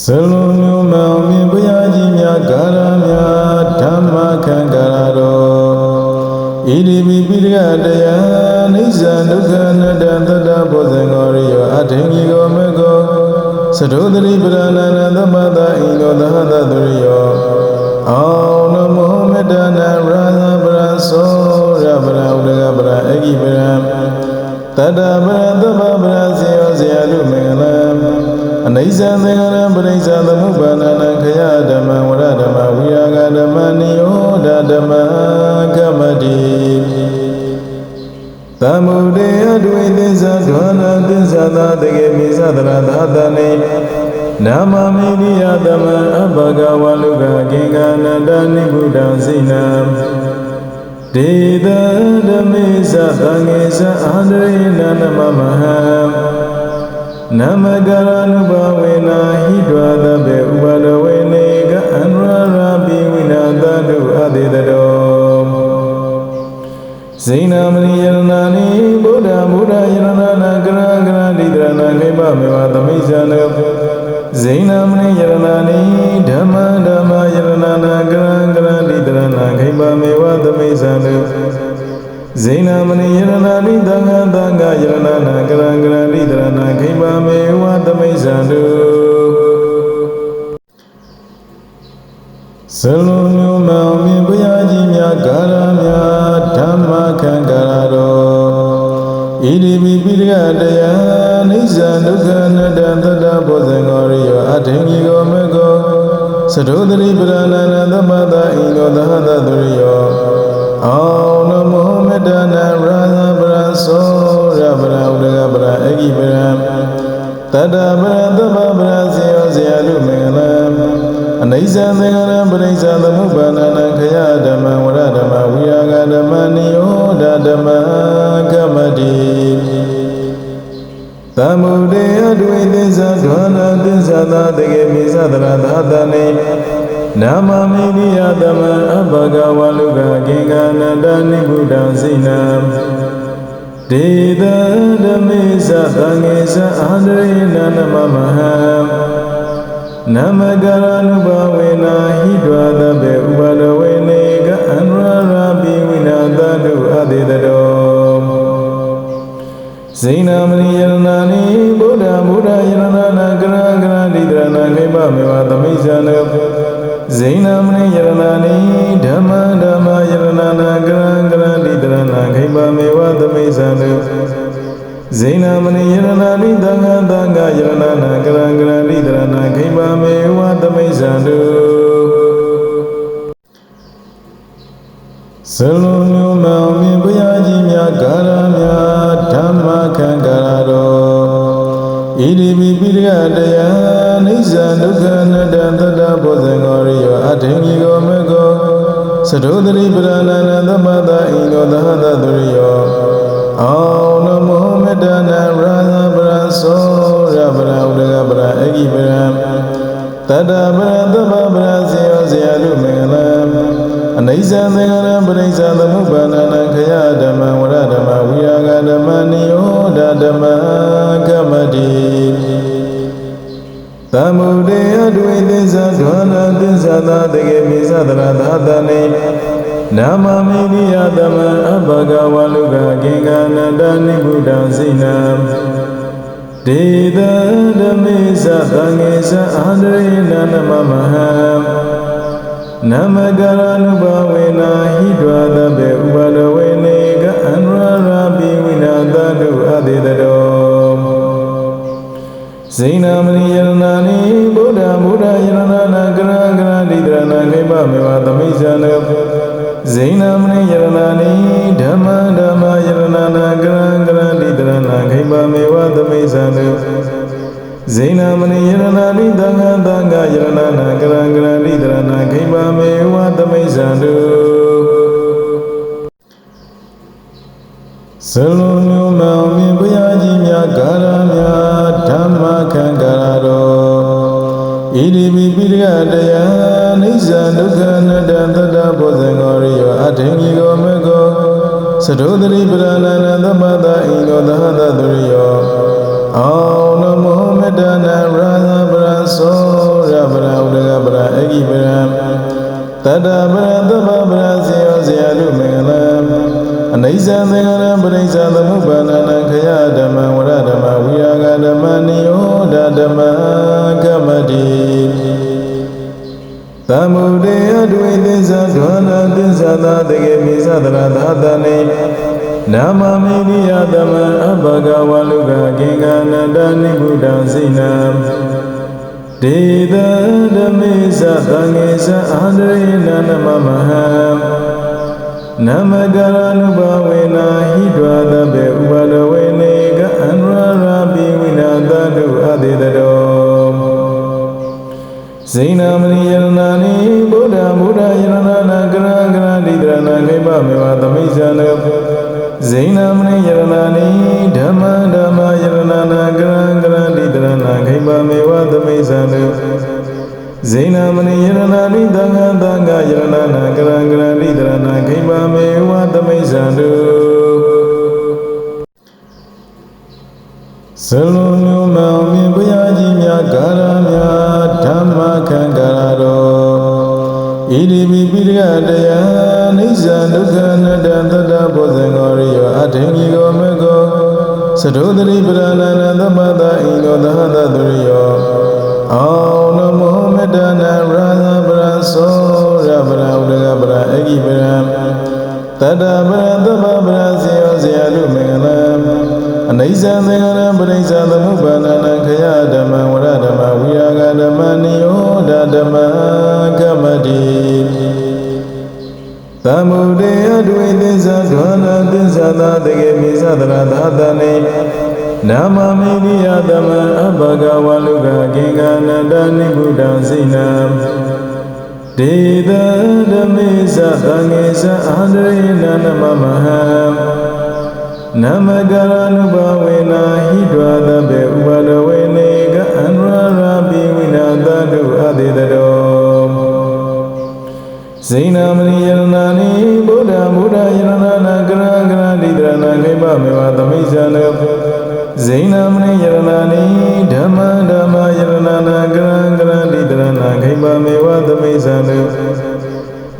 ဇလုံးမျိုးမောင်မြင်ဘုရားကြီးများကာရများဓမ္မခံကာရတော်ဣတိပိပိရကတရားနိစ္စဒုက္ခအနတ္တသတ္တဘောဇင်္ဂောရိယောအထင်ကြီးကိုမေကောသရုဒတိပရဏနာသမတဣနောသဟတသူရိယောအောနမောမေတ္တနာရာဇပရသောရပရဥဒကပရအဂိပရတတ္တပရသဗ္ဗပရဇေယောဇေယတုမင်္ဂလံအ နိစ္စသင်္ခါရပရိစ္ဆာသမုပ္ပါဒနာခယဓမ္မဝရဓမ္မဝိရာဂဓမ္မနိယောဓဓမ္မကမ္မတိသမုဒေယဒွေသစ္စာဒွါနာသစ္စာသာတကေမိသဒရသာတနေနာမမိရိယသမအဘဂဝလုကကေကနန္တနိဗ္ဗုဒ္ဓစိနံဒေသဓမေသသံဃေသအာဒရေနနမမဟံ နမကရဏုဘဝေနာဟိတွာသဗ္ဗေဥပါဒဝေနေကအနရရာပိဝိနာတတုအတေတတောဇိနာမဏိယရဏာနိဗုဒ္ဓဘုရားယရဏနာကရကရတိတရဏခိမမေဝသမိဇာနဇိနာမဏိယရဏာနိဓမ္မဓမ္ဇိနာမဏိယရဏာနိသံဃာသံဃာယရဏနာကရကရတိတရဏခိမမေဝသမိဇာနဇလုံးမျိုးမောင်မြင်ဘုရားကြီးများကာရများဓမ္မခံကာရတော်ဣတိပိပိရကတရားနိစ္စဒုက္ခအနတ္တသတ္တဘောဇင်္ဂောရိယောအထင်ကြီးကိုမေကောသရုဒတိပရဏနာသမတဣနောသဟတသူရိယောအော နမောမေတ္တနာရာဇပရသောရပရဥဒကပရအဂိပရတတ္တပရသဗ္ဗပရဇေယောဇေယတုမင်္ဂလံအနိစ္စသင်္ခါရပရိစ္ဆာသမုပ္ပါဒနာခယဓမ္မဝရဓမ္မဝိရာဂဓမ္မနိယောဓဓမ္မကမ္မတိသမုဒေယဒွေသစ္စာဒွါနာသစ္စာသာတကေမိသဒရသာတနေ နာမမိရိယသမအဘဂဝလုကကေကနန္တနိဗ္ဗုဒ္ဓစိနံဒေသဓမေသသံဃေသအာဒရေနနမမဟံနမကရဏုဘဝေနာဟိတွာသဗ္ဗေဥပါဒဝေနေကအနရရာပိဝိနာတတုအတေတတောဇိနာမဏိယရဏာနိဗုဒ္ဓဘုရားယရဏနာကရကရတိတရဏခိမမေဝသမိဇာန ဇိနာမဏိယရဏာနိဓမ္မဓမ္မယရဏနာကရကရတိတရဏခိမမေဝသမိဇာနဇိနာမဏိယရဏာနိသံဃာသံဃာယရဏနာကရကရတိတရဏခိမမေဝသမိဇာနဇလုံးမျိုးမောင်မြင်ဘုရားကြီးများကာရများဓမ္မခံကာရတော်ဣတိပိပိရကတရားနိစ္စဒုက္ခအနတ္တသတ္တဘောဇ င်္ဂောရိယောအထင်ကြီးကိုမေကောသရုဒတိပရဏနာသမတဣနောသဟတသူရိယောအောနမောမေတ္တနာရာဇပရသောရပရဥဒကပရအဂိပရတတ္တပရသဗ္ဗပရဇေယောဇေယတုမင်္ဂလံအနိစ္စသင်္ခါရပရိစ္ဆာသမုပ္ပါဒနာခယဓမ္မဝရဓမ္မဝိရာဂဓမ္မနိယောဓဓမ္မကမ္မတိ သမုဒေယဒွေသစ္စာဒွါနာသစ္စာသာတကေမိသဒရသာတနေနာမမိရိယသမအဘဂဝလုကကေကနန္တနိဗ္ဗုဒ္ဓစိနံဒေသဓမေသသံဃေသအာဒရေနနမမဟံနမကရဏုဘဝေနာဟိတွာသဗ္ဗေဥပါဒဝေနေကအနရရာပိဝိနာတတုအတေတတော ဇိနာမဏိယရဏာနိဗုဒ္ဓဘုရားယရဏနာကရကရတိတရဏခိမမေဝသမိဇာနဇိနာမဏိယရဏာနိဓမ္မဓမ္မယရဏနာကရကရတိတရဏခိမမေဝသမိဇာနဇိနာမဏိယရဏာနိသံဃာသံဃာယရဏနာကရကရတိတရဏခိမမေဝသမိဇာနဇလုံးမျိုးမောင်မြင်ဘုရားကြီးများကာရများ ဓမ္မခံကရတော်ဣတိပိပိရိယတရားနိစ္စဒုက္ခအနတ္တသတ္တဘောဇင်္ဂောရိယောအဋ္ဌင်္ဂိကောမေကောသဒ္ဓောတိပရဏာနသမတာဣန္ဒောသဟသတုရိယောအောင်နမောမေတ္တနာရဟပရသောရပရဥဒကပရအေကိပရတတပရသဗ္ဗပရဇေယောဇေယလူမင်္ဂလံ အနိစ္စသင်္ခါရပရိစ္ဆာသမုပ္ပါဒနာခယဓမ္မဝရဓမ္မဝိရာဂဓမ္မနိယောဓဓမ္မကမ္မတိသမုဒေယဒွေသစ္စာဒွါနာသစ္စာသာတကေမိသဒရာသာတနေနာမမေရိယသမံအဘဂဝလုကကိင်္ဂနန္တနိဗ္ဗုဒံစိနံဒေသဓမေသသံဃေသအာန္တရေနနမမဟံ နမကရ ानु ဘဝေနာဟိတဝသဗ္ဗေဥပါဒဝေနေကအန္တရာရာပိဝိနာတတုအတေတရောဇိနာမဏိယရဏာနိဗုဒ္ဓဘုရားယရဏနာကရကရတိတရဏခိပမေဝသမိဇာနဇိနာမဏိယရဏာနိဓမ္မဓမ္မယရဏနာကရကရတိတရဏခိပမေဝသမိဇာနဇိနာမဏိယရဏာနိသံဃာသံဃာယရဏနာကရကရ တိတရဏခိပမေဝသမိဇာနဇလုံးမျိုးမောင်မြင်ဘုရားကြီးများကာရများဓမ္မခံကာရတော်ဣတိပိပိရကတရားအိစ္ဆာဒုက္ခအနတ္တသတ္တဘောဇင်္ဂောရိယောအထင်ကြီးကိုမေကောသဒုတရိပရဏနာသမတဣင်္ဂောသဟတတုရိယောအော နာမမေရိယသမံအဘဂဝလုကကိင်္ဂနန္တနိဗ္ဗုဒံစိနံဒေသဓမေသသံဃေသအာန္တရေနနမမဟံနမကရ ानु ဘဝေနာဟိတဝသဗ္ဗေဥပါဒဝေနေကအန္တရာရာပိဝိနာတတုအတေတရောဇိနာမဏိယရဏာနိဗုဒ္ဓဘုရားယရဏနာကရကရတိတရဏခိပမေဝသမိဇာန ဇိနာမဏိယရဏာနိဓမ္မဓမ္မယရဏနာကရကရတိတရဏခိပမေဝသမိဇာန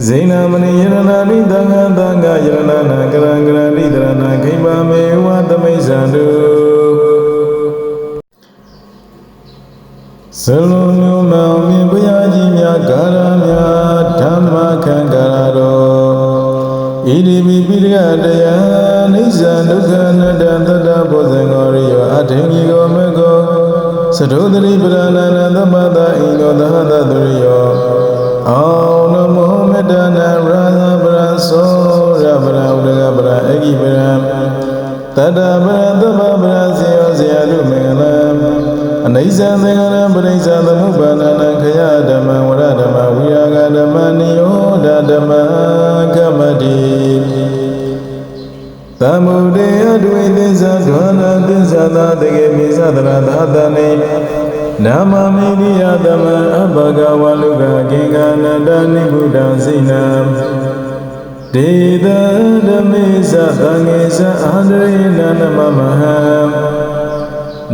ဇိနာမဏိယရဏာနိသံဃာသံဃာယရဏနာကရကရတိတရဏခိပမေဝသမိဇာနဇလုံးမျိုးမောင်မြင်ဘုရားကြီးများကာရများဓမ္မခံကာရတော် ဣတိပိပိရကတရားအိစ္ဆဒုက္ခအနတ္တသတ္တဘောဇင်္ဂောရိယောအထင်ကြီးကိုမေကောသဒုတရိပရဏနာသမတဣင်္ဂောသဟတတုရိယောအောနမောမေတ္တနာရာဇပရသောရပရဥဒကပရအဂိပရတတ္တပရသဗ္ဗပရဇေယောဇေယတုမင်္ဂလံအနိစ္စသင်္ခါရပရိစ္ဆာသမုပ္ပါဒနာခယ သမုဒေယဒွေသစ္စာဒွါနာသစ္စာသာတကေမိသဒရာသာတနေနာမမေရိယသမံအဘဂဝလုကကိင်္ဂနန္တနိဗ္ဗုဒံစိနံဒေသဓမေသသံဃေသအာန္တရေနနမမဟံ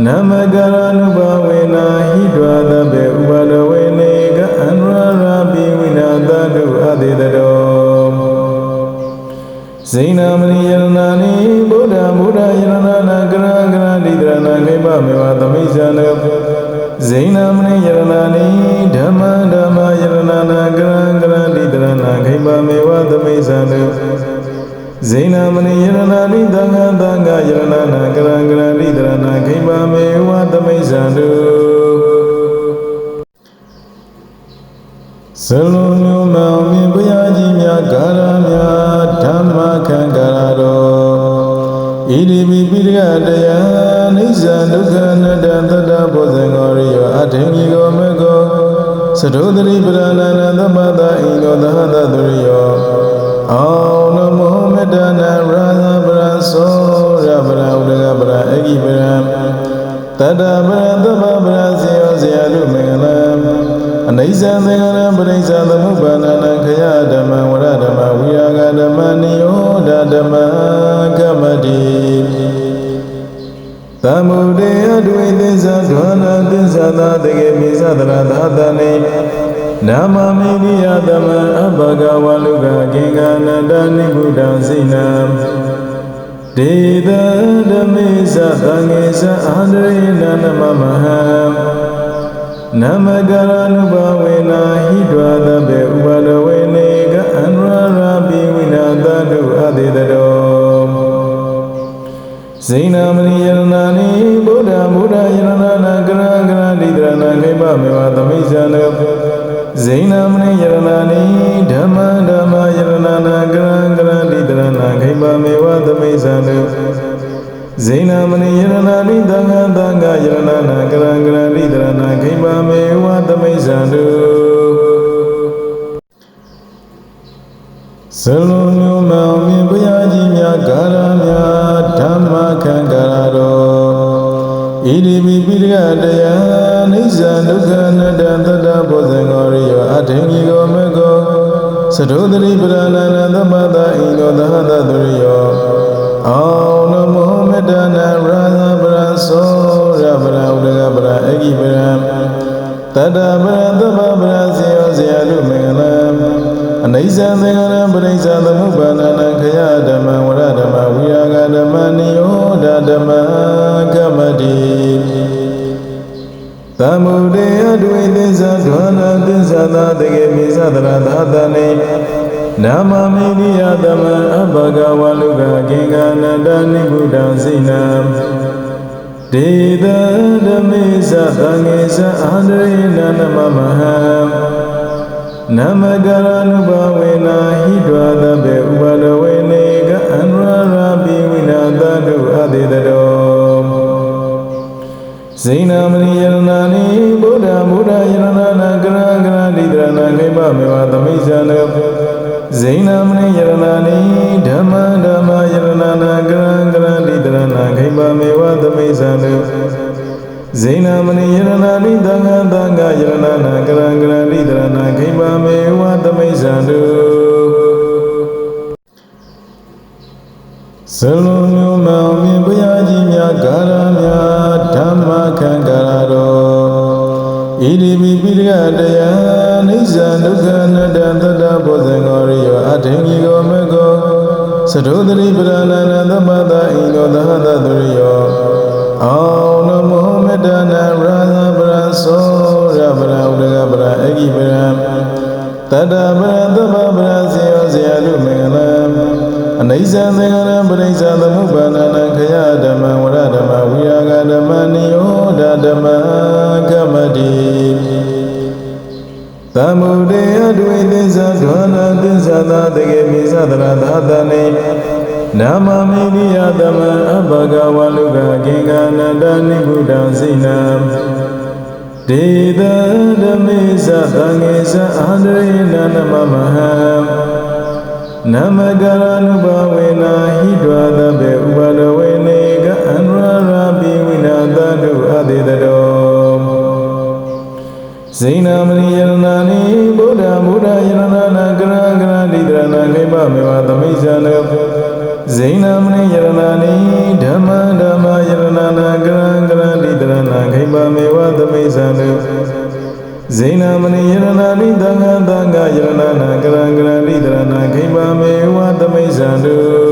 နမကရ ानु ဘဝေနာဟိတဝသဗ္ဗေဥပါဒဝေနေကအန္တရာရာပိဝိနာတတုအတေတရော ဇိနာမဏိယရဏာနိဗုဒ္ဓဘုရားယရဏနာကရကရတိတရဏခိပမေဝသမိဇာနဇိနာမဏိယရဏာနိဓမ္မဓမ္မယရဏနာကရကရတိတရဏခိပမေဝသမိဇာနဇိနာမဏိယရဏာနိသံဃာသံဃာယရဏနာကရကရတိတရဏခိပမေဝသမိဇာနဇလုံးမျိုးမော ဣတိပိပိရကတရားအိစ္ဆဒုက္ခအနတ္တသတ္တဘောဇင်္ဂောရိယောအထင်ကြီးကိုမေကောသဒုတရိပရဏနာသမတဣင်္ဂောသဟတတုရိယောအောနမောမေတ္တနာရာဇပရသောရပရဥဒကပရအဂိပရတတ္တပရသဗ္ဗပရစေယောဇေယတုမင်္ဂလံအနိစ္စသင်္ခါရပရိစ္ဆာသမုပ္ပါဒနာခယဓမ္မဝရဓမ္မဝိရာဂဓမ္မနိယောဓဓမ္မ သမုဒေယဒွေသစ္စာဒွါနာသစ္စာသာတကေမိသဒရာသာတနေနနာမမိရိယသမအဘဂဝလုကကိင်္ဂနန္ဒနိဗ္ဗုဒ္ဓံစိနံဒေသဓမေသသံဃေသအာန္တရေနနမမဟံနမကရ ानु ဘဝေနာဟိတဝသဗ္ဗေဥပါဒဝေနေကအနုရရာပိဝိနာတတုအတေတရော ဇိနာမဏိယရဏာနိဗုဒ္ဓဗုဒ္ဓယရဏနာကရကရတိတရဏခိပမေဝသမိဇာနဇိနာမဏိယရဏာနိဓမ္မဓမ္မယရဏနာကရကရတိတရဏခိပမေဝသမိဇာနဇိနာမဏိယရဏာနိသံဃသံဃယရဏနာကရကရတိတရဏခိပမေဝသမိဇာနဇလုံးမျိုးမောင်မြင်ဘုရားကြီးများကာရများ ဣတိပိပိရကတရားအိစ္ဆာဒုက္ခအနတ္တသတ္တဘောဇင်္ဂောရိယောအထင်ကြီးကိုမေကောသရုဒတိပရဏနာသမတဣန္ဒောသဟတသူရိယောအောနမောမေတ္တနာရာဇပရသောရပရဥဒကပရအဂိပရတတ္တပရသဗ္ဗပရဇေယောဇေယလူမင်္ဂလံအနိစ္စသင်္ခါရပရိစ္ဆာသမုပ္ပါဒနာခယဓမ္မဝရဓမ္မဝိရာဂဓမ္မနိယောဓဓမ္မကမ္မတိ သမုဒေယဒွေသစ္စာဒွါနာသစ္စာသာတကေပိသဒရသာတနေနာမမိရိယသမအဘဂဝလုကကိင်္ဂနန္ဒနိဗ္ဗုဒ္ဓံစိနံဒေသဓမေသသံဃေသအာန္တရေနနမမဟံနမကရ ानु ဘဝေနာဟိတဝသဗ္ဗေဥပါဒဝေနေကအနုရရာပိဝိနာတတုအတေတရော ဇိနာမဏိယရဏာနိဗုဒ္ဓဗုဒ္ဓယရဏနာကရကရတိတရဏခိပမေဝသမိဇာနဇိနာမဏိယရဏာနိဓမ္မဓမ္မယရဏနာကရကရတိတရဏခိပမေဝသမိဇာနဇိနာမဏိယရဏာနိသံဃာသံဃာယရဏနာကရံကရဏိတရဏခိမမေဝသမိစ္ဆန္တုဇလုံးမျိုးမောင်မြင်ဘုရားကြီးများကာရများဓ မ္မခံကာရတော်ဣတိပိပိရကတရားအိစ္ဆဒုက္ခအနတ္တသတ္တဘောဇင်္ဂောရိယောအထင်ကြီးကိုမေကောသရုဒတိပရဏနာသမတဣန္ဒောသဟတသူရိယောအောနမောမေတ္တနာရာဇပရသောရပရဥဒကပရအဂိပရတတ္တပရသဗ္ဗပရဇေယောဇေယလူမင်္ဂလံအနိစ္စသင်္ခါရပရိစ္ဆာသမုပ္ပါဒနာခယဓမ္မဝရဓမ္မဝိရာဂ ဓမ္မနိယောဓဓမ္မကမ္မတိသမုဒေယဒွေသစ္စာဒွါနာသစ္စာသာတကေမိသဒရသာတနေနာမမိရိယသမအဘဂဝလုကကိင်္ဂနန္ဒနိဗ္ဗုဒ္ဓံစိနံဒေသဓမေသသံဃေသအာန္တရေနနမမဟံနမကရ ानु ဘဝေနာဟိတဝသဗ္ဗေဥပါဒဝေ တတုအတေတရောဇိနာမဏိယရဏာနိဗုဒ္ဓဗုဒ္ဓယရဏနာကရကရတိတရဏခိပမေဝသမိဇာနဇိနာမဏိယရဏာနိဓမ္မဓမ္မယရဏနာကရကရတိတရဏခိပမေဝသမိဇာနဇိနာမဏိယရဏာနိသံဃသံဃယရဏနာကရကရတိတရဏခိပမေဝသမိဇာန